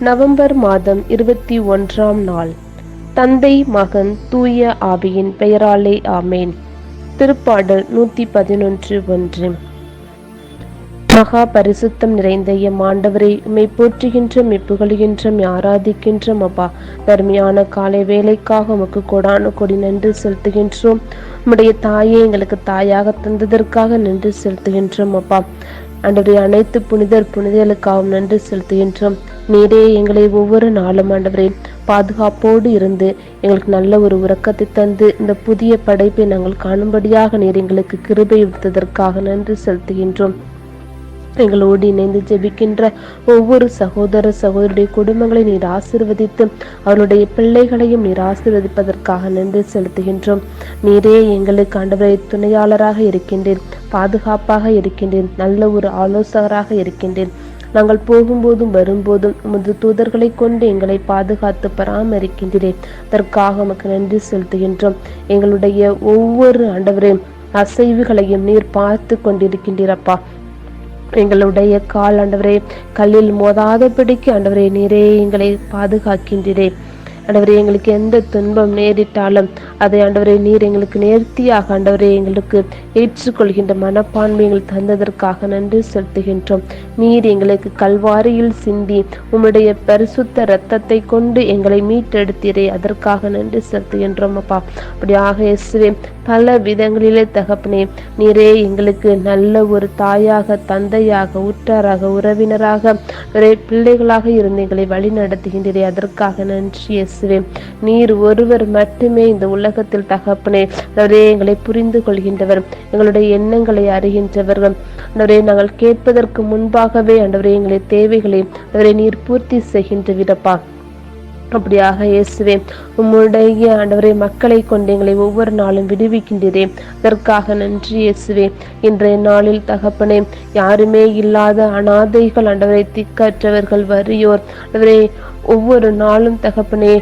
November மாதம் இருபத்தி ஒன்றாம் நாள். தந்தை மகன் தூய ஆவியின் பெயராலே ஆமேன். திருப்பாடல் நூத்தி பதினொன்று ஒன்று. மகா பரிசுத்தம் நிறைந்த எம் ஆண்டவரை உம்மை போற்றுகின்றோம் புகழுகின்றோம் ஆராதிக்கின்றோம் அப்பா தர்மையான காலை வேலைக்காக உமக்கு கொடான கொடி நன்றி செலுத்துகின்றோம். உம்முடைய தாயை எங்களுக்கு தாயாக தந்ததற்காக நன்றி செலுத்துகின்றோம் அப்பா. ஆண்டவரே அனைத்து புனிதர் புனிதர்களுக்காகவும் நன்றி செலுத்துகின்றோம். நீரே எங்களை ஒவ்வொரு நாளும் ஆண்டவரே பாதுகாப்போடு இருந்து எங்களுக்கு நல்ல ஒரு உறக்கத்தை தந்து இந்த புதிய படைப்பை நாங்கள் காணும்படியாக நீர் எங்களுக்கு கிருபை விடுத்ததற்காக நன்றி செலுத்துகின்றோம். எங்களோடு இணைந்து ஜெபிக்கின்ற ஒவ்வொரு சகோதர சகோதரியுடைய குடும்பங்களை நீர் ஆசிர்வதித்து அவருடைய பிள்ளைகளையும் நீர் ஆசிர்வதிப்பதற்காக நன்றி செலுத்துகின்றோம். நீரே எங்களுக்கு ஆண்டவரை துணையாளராக இருக்கின்றேன் பாதுகாப்பாக இருக்கின்றேன் நல்ல ஒரு ஆலோசகராக இருக்கின்றேன். நாங்கள் போகும்போதும் வரும்போதும் உமது தூதர்களை கொண்டு எங்களை பாதுகாத்து பராமரிக்கின்றேன் அதற்காக உமக்கு நன்றி செலுத்துகின்றோம். எங்களுடைய ஒவ்வொரு ஆண்டவரையும் அசைவுகளையும் நீர் பார்த்து கொண்டிருக்கின்றீரப்பா. எங்களுடைய கால் ஆண்டவரே கல்லில் மோதாதபடிக்கு ஆண்டவரே நீரே எங்களை பாதுகாக்கின்றீரே. ஆண்டவரே எங்களுக்கு எந்த துன்பம் நேரிட்டாலும் அதை ஆண்டவரே நீர் எங்களுக்கு நேர்த்தியாக ஆண்டவரே எங்களுக்கு ஏற்றுக்கொள்கின்ற மனப்பான்மை எங்களுக்கு தந்ததற்காக நன்றி செலுத்துகின்றோம். நீர் எங்களுக்கு கல்வாரியில் சிந்தி உம்முடைய பரிசுத்த இரத்தத்தை கொண்டு எங்களை மீட்டெடுத்தீரே அதற்காக நன்றி செலுத்துகின்றோம் அப்பா. அப்படியாக இயேசுவே பல விதங்களிலே தகப்பனே நீரே எங்களுக்கு நல்ல ஒரு தாயாக தந்தையாக உற்றாராக உறவினராக ஒரே பிள்ளைகளாக இருந்து எங்களை வழி நடத்துகின்றீரே அதற்காக நன்றி எஸ் இயேசுவே நீர் ஒருவர் மட்டுமே இந்த உலகத்தில் தகப்பனே. அவரே எங்களை புரிந்து கொள்கின்றவர் எங்களுடைய எண்ணங்களை அறிகின்றவர்கள். அன்றவரே நாங்கள் கேட்பதற்கு முன்பாகவே அன்றவரே எங்களை தேவைகளை. அவரை நீர் பூர்த்தி செய்கின்ற விடப்பா அப்படியாக இயேசுவே உம்முடைய ஆண்டவரை மக்களை கொண்டு எங்களை ஒவ்வொரு நாளும் விடுவிக்கின்றதே அதற்காக நன்றி இயேசுவே. இன்றைய நாளில் தகப்பனே யாருமே இல்லாத அனாதைகள் ஆண்டவரை திக்கற்றவர்கள் வறியோர். ஆண்டவரே ஒவ்வொரு நாளும் தகப்பனே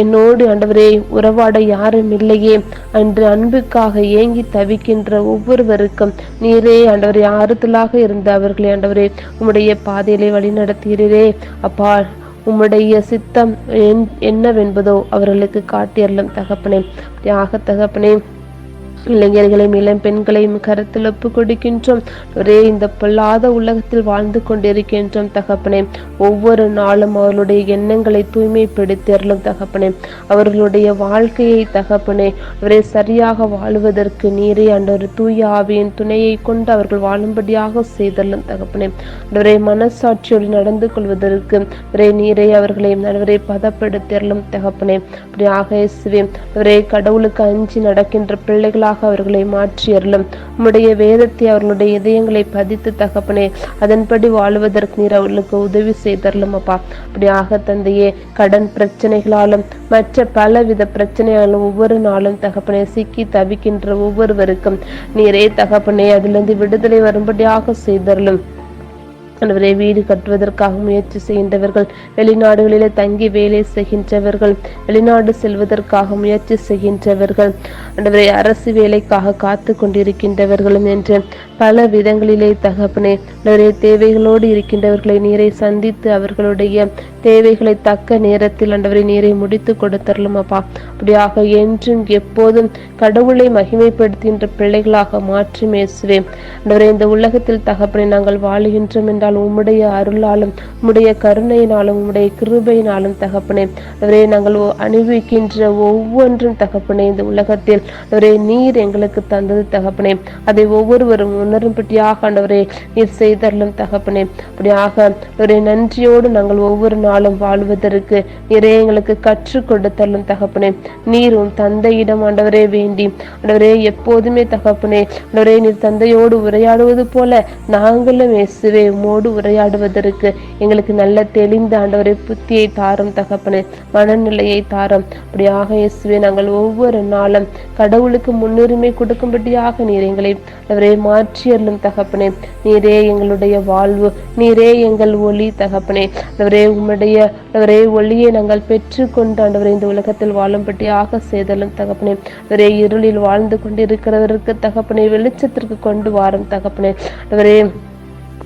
என்னோடு ஆண்டவரே உறவாட யாரும் இல்லையே. அன்று அன்புக்காக ஏங்கி தவிக்கின்ற ஒவ்வொருவருக்கும் நீரே ஆண்டவரே ஆறுதலாக இருந்த அவர்களை ஆண்டவரே உம்முடைய பாதையிலே வழி நடத்தீரே அப்பா உம்முடைய சித்தம் என்- என்னவென்பதோ அவர்களுக்கு காட்டியறலும் தகப்பனே. தியாக தகப்பனே இளைஞர்களையும் இளம் பெண்களையும் கருத்தில் ஒப்பு கொடுக்கின்றோம். ஒரே இந்த பொல்லாத உலகத்தில் வாழ்ந்து கொண்டிருக்கின்றோம் தகப்பனே. ஒவ்வொரு நாளும் அவர்களுடைய எண்ணங்களை தூய்மைப்படுத்தியறலும் தகப்பனே. அவர்களுடைய வாழ்க்கையை தகப்பனே அவரை சரியாக வாழ்வதற்கு நீரே அன்றொரு தூய ஆவியின் துணையை கொண்டு அவர்கள் வாழும்படியாக செய்தல்லும் தகப்பனே. அவரை மனசாட்சியோடு நடந்து கொள்வதற்கு ஒரே நீரை அவர்களை நடுவரை பதப்படுத்தியறலும் தகப்பனே. அப்படியாக இயேசுவே ஒரே கடவுளுக்கு அஞ்சி நடக்கின்ற பிள்ளைகளாக அவர்களை மாற்றியறலும் உம்முடைய வேதத்தை அவர்களுடைய இதயங்களை பதித்து தகப்பனே அதன்படி வாழுவதற்கு நீர் அவர்களுக்கு உதவி செய்தரலும் அப்பா. அப்படியாக தந்தையே கடன் பிரச்சனைகளாலும் மற்ற பலவித பிரச்சனையாலும் ஒவ்வொரு நாளும் தகப்பனே சிக்கி தவிக்கின்ற ஒவ்வொருவருக்கும் நீரே தகப்பனே அதிலிருந்து விடுதலை வரும்படியாக செய்தரலும் ஆண்டவரே வீடு கட்டுவதற்காக முயற்சி செய்கின்றவர்கள் வெளிநாடுகளிலே தங்கி வேலை செய்கின்றவர்கள் வெளிநாடு செல்வதற்காக முயற்சி செய்கின்றவர்கள் ஆண்டவரே அரசு வேலைக்காக காத்து கொண்டிருக்கின்றவர்களும் என்று பல விதங்களிலே தகப்பனே ஆண்டவரே தேவைகளோடு இருக்கின்றவர்களை நீரை சந்தித்து அவர்களுடைய தேவைகளை தக்க நேரத்தில் ஆண்டவரை நீரை முடித்து கொடுத்தரலும் அப்பா. அப்படியாக என்றும் எப்போதும் கடவுளை மகிமைப்படுத்துகின்ற பிள்ளைகளாக மாற்றி மேசுவேன். ஆண்டவரே இந்த உலகத்தில் தகப்பனை நாங்கள் வாழுகின்றோம் என்றால் உம்முடைய அருளாலும் உம்முடைய கருணையினாலும் உம்முடைய கிருபையினாலும் தகப்பனே அவரே நாங்கள் அணிவிக்கின்ற ஒவ்வொன்றும் தகப்பனே இந்த உலகத்தில். அவரே நீர் எங்களுக்கு தந்தது தகப்பனே. அதை ஒவ்வொருவரும் உணரும்படியாக ஆண்டவரே நீர் செய்தரலும் தகப்பனே. அப்படியாக அவரே நன்றியோடு நாங்கள் ஒவ்வொரு நாளும் வாழ்வதற்கு நிறைய எங்களுக்கு கற்றுக் கொடுத்தரலும் தகப்பனே. நீர் உன் தந்தையிடம் ஆண்டவரே வேண்டி ஆண்டவரே எப்போதுமே தகப்பனே ஆண்டவரே நீர் தந்தையோடு உரையாடுவது போல நாங்களும் இயேசுவே உம்மோடு உரையாடுவதற்கு எங்களுக்கு நல்ல தெளிந்த ஆண்டவரே புத்தியை தாரும் தகப்பனே மனநிலையை தாரும். அப்படியாக இயேசுவே நாங்கள் ஒவ்வொரு நாளும் கடவுளுக்கு முன்னுரிமை கொடுக்கும்படியாக நீர் எங்களை அவரை மாற்றியல்லும் தகப்பனே. நீரே எங்களுடைய வாழ்வு நீரே எங்கள் ஒளி தகப்பனே. அவரே உம்முடைய அவரே ஒளியை நாங்கள் பெற்றுக்கொண்டு ஆண்டவரை இந்த உலகத்தில் வாழும்படியாக செய்தலும் தகப்பனே. அவரே இருளில் வாழ்ந்து கொண்டிருக்கிறவருக்கு தகப்பனே வெளிச்சத்திற்கு கொண்டு வாரும் தகப்பனே. அவரே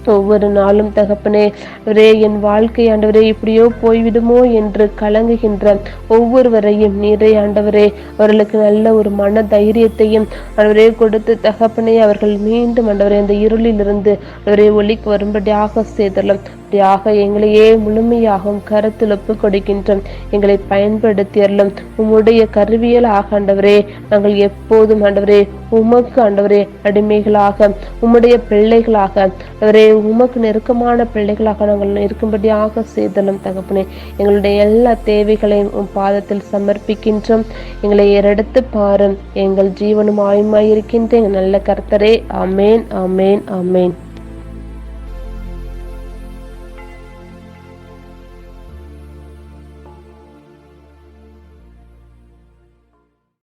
ஒவ்வொரு நாளும் தகப்பனே அவரே என் வாழ்க்கை ஆண்டவரே இப்படியோ போய்விடுமோ என்று கலங்குகின்ற ஒவ்வொருவரையும் நீரே ஆண்டவரே அவர்களுக்கு நல்ல ஒரு மன தைரியத்தையும் ஆண்டவரே கொடுத்து தகப்பனே அவர்கள் மீண்டும் ஆண்டவரே அந்த இருளிலிருந்து அவரே ஒளிக்கு வரும்படியாக செய்தலும் அப்படியாக எங்களையே முழுமையாகவும் கருத்தில் ஒப்பு கொடுக்கின்றோம். எங்களை பயன்படுத்தியறலும் உம்முடைய கருவியல் ஆண்டவரே நாங்கள் எப்போதும் ஆண்டவரே உமக்கு ஆண்டவரே அடிமைகளாக உம்முடைய பிள்ளைகளாக அவரே உமக்கு நெருக்கமான பிள்ளைகளாக நாங்கள் இருக்கும்படியாக செய்தலும் தகப்பனே. எங்களுடைய எல்லா தேவைகளையும் உம் பாதத்தில் சமர்ப்பிக்கின்றோம். எங்களை ஏறெடுத்து பாரும். எங்கள் ஜீவனும் ஆயுமாயிருக்கின்ற எங்கள் நல்ல கர்த்தரே. அமேன் அமேன் அமேன்